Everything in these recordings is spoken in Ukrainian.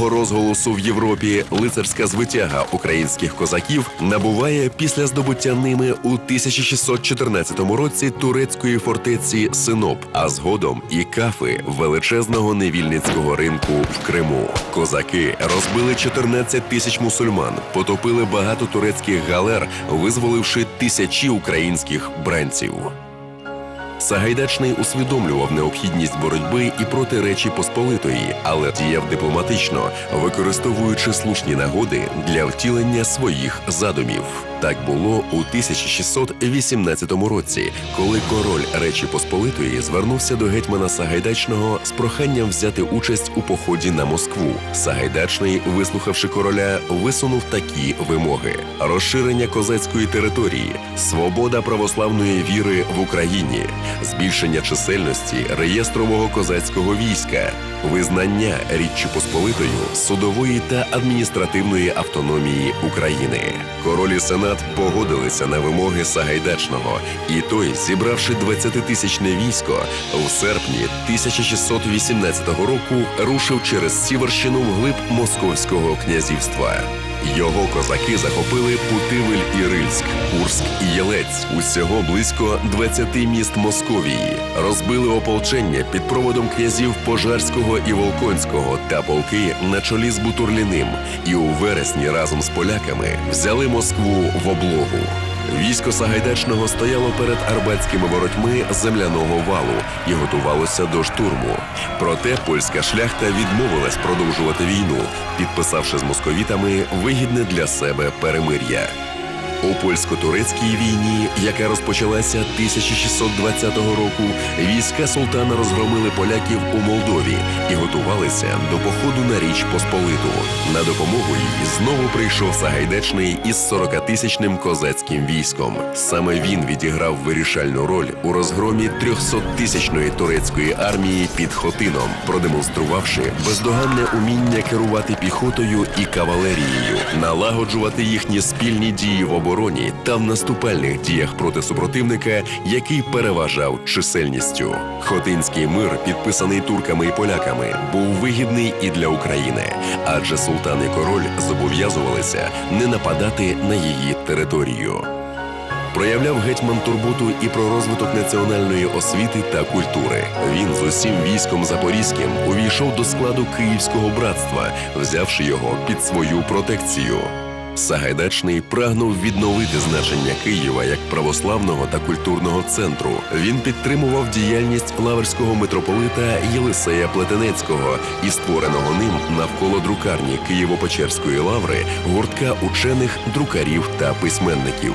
розголосу в Європі лицарська звитяга українських козаків набуває після здобуття ними у 1614 році турецької фортеці Синоп, а згодом і кафи величезного невільницького ринку в Криму. Козаки розбили 14 тисяч мусульман, потопили багато турецьких галер, визволивши тисячі українських бранців. Сагайдачний усвідомлював необхідність боротьби і проти Речі Посполитої, але діяв дипломатично, використовуючи слушні нагоди для втілення своїх задумів. Так було у 1618 році, коли король Речі Посполитої звернувся до гетьмана Сагайдачного з проханням взяти участь у поході на Москву. Сагайдачний, вислухавши короля, висунув такі вимоги: розширення козацької території, свобода православної віри в Україні, збільшення чисельності реєстрового козацького війська, визнання Річчю Посполитою судової та адміністративної автономії України. Король і сенат погодилися на вимоги Сагайдачного, і той, зібравши 20-тисячне військо, в серпні 1618 року рушив через Сіверщину вглиб Московського князівства. Його козаки захопили Путивель і Рильськ, Курськ і Єлець, усього близько 20 міст Московії, розбили ополчення під проводом князів Пожарського і Волконського та полки на чолі з Бутурліним, і у вересні разом з поляками взяли Москву в облогу. Військо Сагайдачного стояло перед арбатськими воротьми земляного валу і готувалося до штурму. Проте польська шляхта відмовилась продовжувати війну, підписавши з московітами вигідне для себе перемир'я. У польсько-турецькій війні, яка розпочалася 1620 року, війська султана розгромили поляків у Молдові і готувалися до походу на Річ Посполиту. На допомогу їй знову прийшов Сагайдачний із 40-тисячним козацьким військом. Саме він відіграв вирішальну роль у розгромі 300-тисячної турецької армії під Хотином, продемонструвавши бездоганне уміння керувати піхотою і кавалерією, налагоджувати їхні спільні дії в обороні та в наступальних діях проти супротивника, який переважав чисельністю. Хотинський мир, підписаний турками і поляками, був вигідний і для України, адже султан і король зобов'язувалися не нападати на її територію. Проявляв гетьман турботу і про розвиток національної освіти та культури. Він з усім військом запорізьким увійшов до складу Київського братства, взявши його під свою протекцію. Сагайдачний прагнув відновити значення Києва як православного та культурного центру. Він підтримував діяльність лаврського митрополита Єлисея Плетенецького і створеного ним навколо друкарні Києво-Печерської лаври гуртка учених, друкарів та письменників.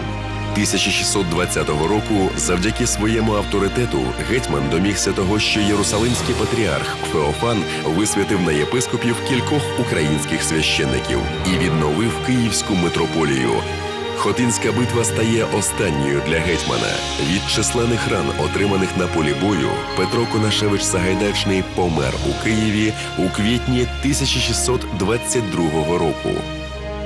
1620 року, завдяки своєму авторитету, гетьман домігся того, що єрусалимський патріарх Феофан висвятив на єпископів кількох українських священників і відновив київську митрополію. Хотинська битва стає останньою для гетьмана. Від численних ран, отриманих на полі бою, Петро Конашевич Сагайдачний помер у Києві у квітні 1622 року.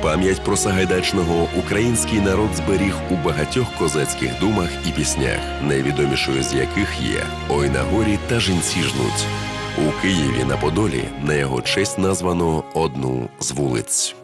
Пам'ять про Сагайдачного український народ зберіг у багатьох козацьких думах і піснях, найвідомішою з яких є Ой на горі та жінці жнуть. У Києві на Подолі на його честь названо одну з вулиць.